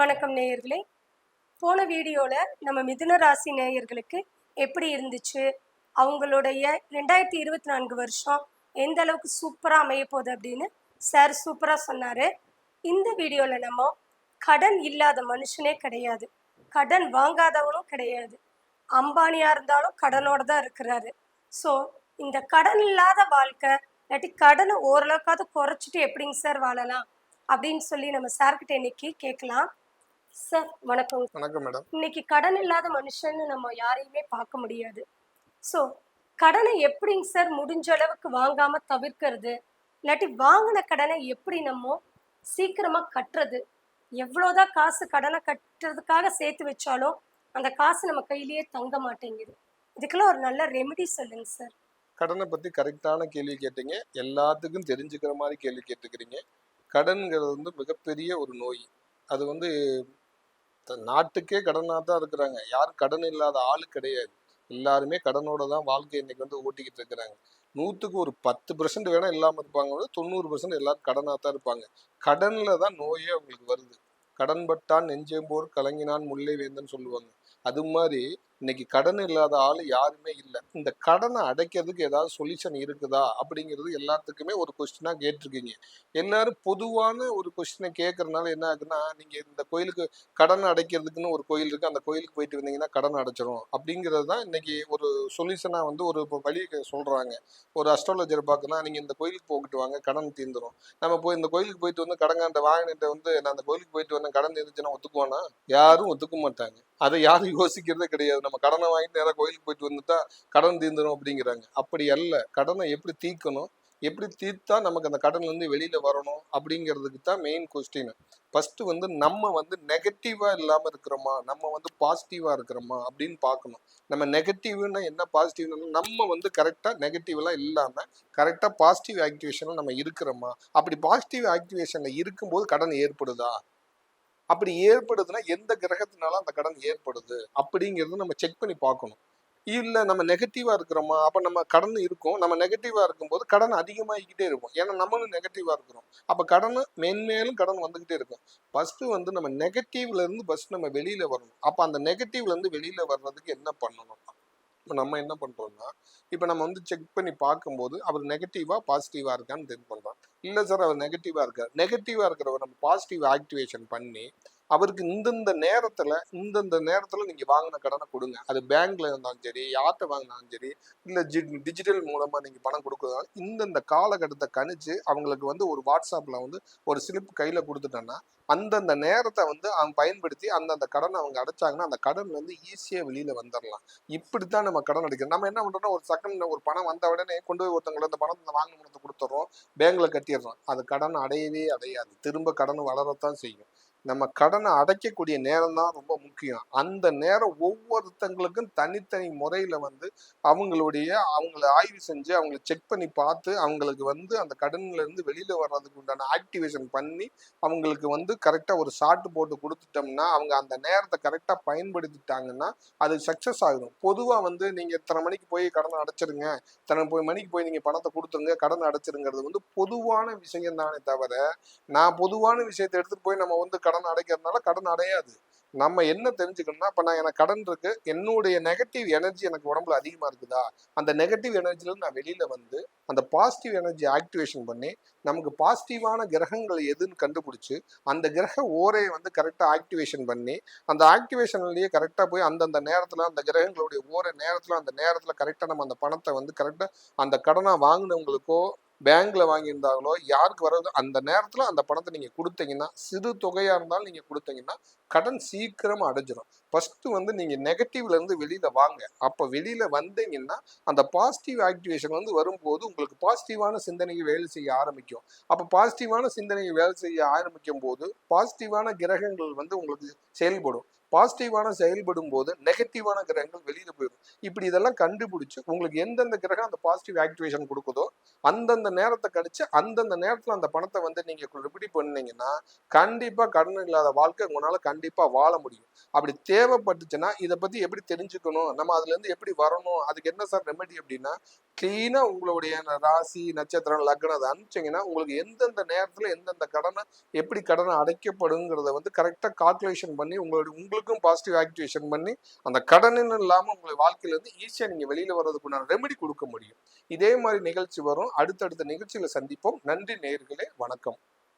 வணக்கம் நேயர்களே. போன வீடியோவில் நம்ம மிதுன ராசி நேயர்களுக்கு எப்படி இருந்துச்சு? அவங்களுடைய ரெண்டாயிரத்தி இருபத்தி நான்கு வருஷம் எந்த அளவுக்கு சூப்பராக அமைய போகுது அப்படின்னு சார் சூப்பராக சொன்னார். இந்த வீடியோவில் நம்ம கடன் இல்லாத மனுஷனே கிடையாது. கடன் வாங்காதவனும் கிடையாது. அம்பானியாக இருந்தாலும் கடனோட தான் இருக்கிறாரு. ஸோ இந்த கடன் இல்லாத வாழ்க்கை இல்லாட்டி கடனை ஓரளவுக்காவது குறைச்சிட்டு எப்படிங்க சார் வாழலாம்? அப்படின்னு சொல்லி நம்ம சார்கிட்ட இன்னைக்கு கேட்கலாம். சார் வணக்கம். வணக்கம் மேடம். இன்னைக்கு கடன் இல்லாத மனுஷன்னு நம்ம யாரையுமே பார்க்க முடியாது. ஸோ கடனை எப்படிங்க சார் முடிஞ்ச அளவுக்கு வாங்காம தவிர்க்கிறது? இல்லாட்டி வாங்கின கடனை எப்படி நம்ம சீக்கிரமா கட்டுறது? எவ்வளோதான் காசு கடனை கட்டுறதுக்காக சேர்த்து வச்சாலும் அந்த காசு நம்ம கையிலேயே தங்க மாட்டேங்குது. இதுக்கெல்லாம் ஒரு நல்ல ரெமெடி சொல்லுங்க சார். கடனை பத்தி கரெக்டான கேள்வி கேட்டீங்க. எல்லாத்துக்கும் தெரிஞ்சுக்கிற மாதிரி கேள்வி கேட்டுக்கிறீங்க. கடன்கிறது வந்து மிகப்பெரிய ஒரு நோய். அது வந்து நாட்டுக்கே கடனாக தான் இருக்கிறாங்க. யாரும் கடன் இல்லாத ஆளு கிடையாது. எல்லாருமே கடனோட தான் வாழ்க்கை இன்னைக்கு வந்து ஓட்டிக்கிட்டு இருக்கிறாங்க. நூற்றுக்கு ஒரு பத்து பர்சன்ட் வேணா இல்லாமல் இருப்பாங்க தொண்ணூறு பர்சன்ட் எல்லாரும் கடனாக தான் இருப்பாங்க. கடனில் தான் நோயே அவங்களுக்கு வருது. கடன்பட்டான் நெஞ்சம்போர் கலங்கினான் முல்லை வேந்தன் சொல்லுவாங்க. அது மாதிரி இன்னைக்கு கடன் இல்லாத ஆள் யாருமே இல்லை. இந்த கடனை அடைக்கிறதுக்கு ஏதாவது சொல்யூஷன் இருக்குதா? அப்படிங்கிறது எல்லாத்துக்குமே ஒரு கொஸ்டினாக கேட்டிருக்கீங்க. எல்லாரும் பொதுவான ஒரு கொஸ்டினை கேட்கறதுனால என்ன ஆகுதுன்னா நீங்கள் இந்த கோயிலுக்கு கடன் அடைக்கிறதுக்குன்னு ஒரு கோயில் இருக்குது அந்த கோயிலுக்கு போயிட்டு வந்தீங்கன்னா கடன் அடைச்சிரும். அப்படிங்கிறது தான் இன்னைக்கு ஒரு சொல்யூஷனாக வந்து ஒரு இப்போ வழி சொல்கிறாங்க ஒரு அஸ்ட்ராலஜர் பார்க்கனா நீங்கள் இந்த கோயிலுக்கு போகிட்டு வாங்க கடன் தீர்ந்துரும். நம்ம போய் இந்த கோயிலுக்கு போயிட்டு வந்து கடங்காண்ட வாங்கினிட்ட வந்து நான் அந்த கோயிலுக்கு போயிட்டு வந்தேன் கடன் தீர்ந்துச்சுன்னா ஒத்துக்குவானா? யாரும் ஒத்துக்க மாட்டாங்க. அதை யாரும் யோசிக்கிறதே கிடையாது. நம்ம கடனை வாங்கிட்டு நேராக கோயிலுக்கு போயிட்டு வந்துட்டா கடன் தீர்ந்துடும் அப்படிங்கிறாங்க. அப்படி அல்ல. கடனை எப்படி தீர்க்கணும்? எப்படி தீர்த்தா நமக்கு அந்த கடன்லேருந்து வெளியில் வரணும்? அப்படிங்கிறதுக்கு தான் மெயின் கொஸ்டின் ஃபஸ்ட்டு வந்து நம்ம வந்து நெகட்டிவாக இல்லாமல் இருக்கிறோமா? நம்ம வந்து பாசிட்டிவாக இருக்கிறோமா? அப்படின்னு பார்க்கணும். நம்ம நெகட்டிவ்னா என்ன பாசிட்டிவ்னா நம்ம வந்து கரெக்டாக நெகட்டிவ்லாம் இல்லாமல் கரெக்டாக பாசிட்டிவ் ஆக்டிவேஷனில் நம்ம இருக்கிறோமா? அப்படி பாசிட்டிவ் ஆக்டிவேஷனில் இருக்கும்போது கடன் ஏற்படுதா? அப்படி ஏற்படுதுன்னா எந்த கிரகத்தினால அந்த கடன் ஏற்படுது? அப்படிங்கிறது நம்ம செக் பண்ணி பார்க்கணும். இல்லை நம்ம நெகட்டிவாக இருக்கிறோமா? அப்போ நம்ம கடன் இருக்கும். நம்ம நெகட்டிவாக இருக்கும்போது கடன் அதிகமாகிக்கிட்டே இருக்கும். ஏன்னா நம்மளும் நெகட்டிவாக இருக்கிறோம். அப்போ கடன் மென்மேலும் கடன் வந்துக்கிட்டே இருக்கும். ஃபஸ்ட்டு வந்து நம்ம நெகட்டிவ்லேருந்து ஃபஸ்ட் நம்ம வெளியில் வரணும். அப்போ அந்த நெகட்டிவ்லேருந்து வெளியில் வர்றதுக்கு என்ன பண்ணணும்? இப்போ நம்ம என்ன பண்ணுறோம்னா இப்போ நம்ம வந்து செக் பண்ணி பார்க்கும்போது அவர் நெகட்டிவாக பாசிட்டிவாக இருக்கான்னு தென் பண்ணுறோம் இல்ல சார் அவர் நெகட்டிவா இருக்கார். நெகட்டிவாக இருக்கிறவர் நம்ம பாசிட்டிவ் ஆக்டிவேஷன் பண்ணி அவருக்கு இந்தந்த நேரத்துல இந்தந்த நேரத்துல நீங்க வாங்கின கடனை கொடுங்க. அது பேங்க்ல இருந்தாலும் சரி யார்கிட்ட வாங்கினாலும் சரி இல்ல டிஜிட்டல் மூலமா நீங்க பணம் கொடுக்குறதாலும் இந்தந்த காலகட்டத்தை கணிச்சு அவங்களுக்கு வந்து ஒரு வாட்ஸ்அப்ல வந்து ஒரு ஸ்லிப் கையில கொடுத்துட்டோன்னா அந்தந்த நேரத்தை வந்து அவங்க பயன்படுத்தி அந்தந்த கடனை அவங்க அடைச்சாங்கன்னா அந்த கடன் வந்து ஈஸியா வெளியில வந்துடலாம் இப்படித்தான் நம்ம கடன் அடைக்கிறோம். நம்ம என்ன பண்றோம்னா ஒரு செகண்ட் ஒரு பணம் வந்த உடனே கொண்டு போய் ஒருத்தவங்களை அந்த பணத்தை வாங்க பணத்தை கொடுத்துறோம் பேங்க்ல கட்டிடுறோம். அது கடன் அடையவே அடையாது. திரும்ப கடன் வளரத்தான் செய்யும். நம்ம கடனை அடைக்கக்கூடிய நேரம் தான் ரொம்ப முக்கியம். அந்த நேரம் ஒவ்வொருத்தங்களுக்கும் தனித்தனி முறையில் வந்து அவங்களுடைய அவங்கள ஆய்வு செஞ்சு அவங்கள செக் பண்ணி பார்த்து அவங்களுக்கு வந்து அந்த கடன்லேருந்து இருந்து வர்றதுக்கு உண்டான ஆக்டிவேஷன் பண்ணி அவங்களுக்கு வந்து கரெக்டாக ஒரு ஷார்ட் போட்டு கொடுத்துட்டோம்னா அவங்க அந்த நேரத்தை கரெக்டாக பயன்படுத்திட்டாங்கன்னா அது சக்ஸஸ் ஆகும் பொதுவாக வந்து நீங்கள் இத்தனை மணிக்கு போய் கடனை அடைச்சிருங்க இத்தனை போய் மணிக்கு போய் நீங்கள் பணத்தை கொடுத்துருங்க கடன் அடைச்சிருங்கிறது வந்து பொதுவான விஷயம் தானே தவிர நான் பொதுவான விஷயத்தை எடுத்துகிட்டு போய் நம்ம வந்து கடன் அடைக்கிறதுனால கடன் அடையாது. நம்ம என்ன தெரிஞ்சுக்கணும்னா இப்போ நான் எனக்கு கடன் இருக்கு என்னுடைய நெகட்டிவ் எனர்ஜி எனக்கு உடம்புல அதிகமா இருக்குதா? அந்த நெகட்டிவ் எனர்ஜிலேருந்து நான் வெளியில வந்து அந்த பாசிட்டிவ் எனர்ஜி ஆக்டிவேஷன் பண்ணி நமக்கு பாசிட்டிவான கிரகங்கள் எதுன்னு கண்டுபிடிச்சு அந்த கிரக ஓரையை வந்து கரெக்டாக ஆக்டிவேஷன் பண்ணி அந்த ஆக்டிவேஷன்லயே கரெக்டாக போய் அந்தந்த நேரத்தில் அந்த கிரகங்களுடைய ஓர நேரத்தில் அந்த நேரத்தில் கரெக்டாக நம்ம அந்த பணத்தை வந்து கரெக்டாக அந்த கடனாக வாங்கினவங்களுக்கோ பேங்க்ல வாங்கியிருந்தாங்களோ யாருக்கு வர்றது அந்த நேரத்தில் அந்த பணத்தை நீங்கள் கொடுத்தீங்கன்னா சிறு தொகையாக இருந்தாலும் நீங்கள் கொடுத்தீங்கன்னா கடன் சீக்கிரமா அடைஞ்சிடும் ஃபர்ஸ்ட் வந்து நீங்க நெகட்டிவ்ல இருந்து வெளியில வாங்க. அப்ப வெளியில வந்தீங்கன்னா அந்த பாசிட்டிவ் ஆக்டிவேஷன் வந்து வரும்போது உங்களுக்கு பாசிட்டிவான சிந்தனைக்கு வேலை செய்ய ஆரம்பிக்கும். அப்ப பாசிட்டிவான சிந்தனைக்கு வேலை செய்ய ஆரம்பிக்கும் போது பாசிட்டிவான கிரகங்கள் வந்து உங்களுக்கு செயல்படும். பாசிட்டிவான செயல்படும் போது நெகட்டிவான கிரகங்கள் வெளியில போயிடும். இப்படி இதெல்லாம் கண்டுபிடிச்சு உங்களுக்கு எந்தெந்த கிரகம் அந்த பாசிட்டிவ் ஆக்டிவேஷன் கொடுக்குதோ அந்தந்த நேரத்தை கழிச்சு அந்தந்த நேரத்துல அந்த பணத்தை வந்து நீங்க ரிப்பீட் பண்ணீங்கன்னா கண்டிப்பா கடன் இல்லாத வாழ்க்கை உங்களால கண்டிப்பா வாழ முடியும். அப்படி தேவைப்பட்டுச்சுன்னா இதை பத்தி எப்படி தெரிஞ்சுக்கணும் நம்ம அதுல இருந்து எப்படி வரணும் அதுக்கு என்ன சார் ரெமெடி அப்படின்னா கிளீனா உங்களுடைய ராசி நட்சத்திரம் லக்னம் அதை அனுப்பிச்சிங்கன்னா உங்களுக்கு எந்தெந்த நேரத்துல எந்தெந்த கடனை எப்படி கடனை அடைக்கப்படுங்கிறத வந்து கரெக்டா கால்குலேஷன் பண்ணி உங்களுடைய உங்களுக்கும் பாசிட்டிவ் ஆக்டிவேஷன் பண்ணி அந்த கடனுன்னு இல்லாம உங்களை வாழ்க்கையில ஈஸியாக நீங்கள் நீங்க வெளியில வர்றதுக்குண்டான ரெமெடி கொடுக்க முடியும். இதே மாதிரி நிகழ்ச்சி வரும். அடுத்தடுத்த நிகழ்ச்சியில சந்திப்போம். நன்றி நேர்களே வணக்கம்.